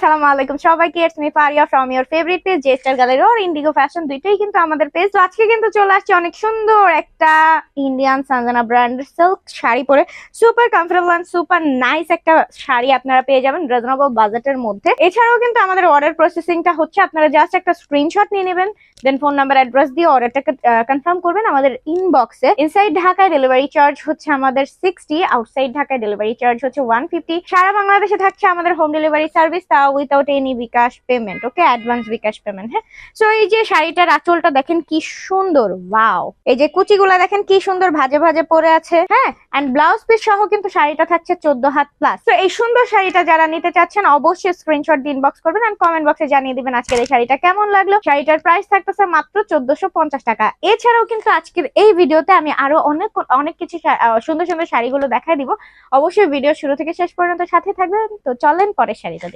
আসসালামু আলাইকুম সবাইকে। It's me Faria from your favourite page Jester Gallery R Indigo fashion দুইটাই কিন্তু আমাদের পেজ তো আজকে কিন্তু চলে আসছে অনেক সুন্দর একটা ইন্ডিয়ান সানজানা ব্র্যান্ডের সিল্ক শাড়ি পরে। Super comfortable and super nice একটা শাড়ি আপনারা পেয়ে যাবেন রিজনেবল বাজেটের মধ্যে। এছাড়াও কিন্তু আমাদের অর্ডার প্রসেসিংটা হচ্ছে, আপনারা জাস্ট একটা স্ক্রিনশট নিয়ে নেবেন দেন ফোন নাম্বার অ্যাড্রেস দিয়ে অর্ডারটাকে কনফার্ম করবেন আমাদের ইনবক্সে ইনসাইড ঢাকায় ডেলিভারি চার্জ হচ্ছে আমাদের সিক্সটি আউটসাইড ঢাকায় ডেলিভারি চার্জ হচ্ছে ওয়ান ফিফটি সারা বাংলাদেশে থাকছে আমাদের হোম ডেলিভারি সার্ভিস তা without any bKash payment okay advance bKash payment হ্যাঁ? সো এই যে শাড়িটার আঁচলটা দেখেন কি সুন্দর ওয়াও এই যে কুচিগুলা দেখেন কি সুন্দর ভাজে ভাজে পরে আছে হ্যাঁ? এন্ড ব্লাউজ পিস সহ কিন্তু শাড়িটা থাকছে চোদ্দ হাত প্লাস তো এই সুন্দর শাড়িটা যারা নিতে চাচ্ছেন, অবশ্যই স্ক্রিনশট দিয়ে ইনবক্স করবেন এন্ড কমেন্ট বক্সে জানিয়ে দিবেন আজকের এই শাড়িটা কেমন লাগল। শাড়িটার প্রাইস থাকতেছে মাত্র চোদ্দশো পঞ্চাশ টাকা। এছাড়াও কিন্তু আজকের এই ভিডিওতে আমি আরও অনেক অনেক কিছু সুন্দর সুন্দর শাড়িগুলো দেখাই দিব। অবশ্যই ভিডিও শুরু থেকে শেষ পর্যন্ত সাথে থাকবেন। তো চলেন পরের শাড়িটা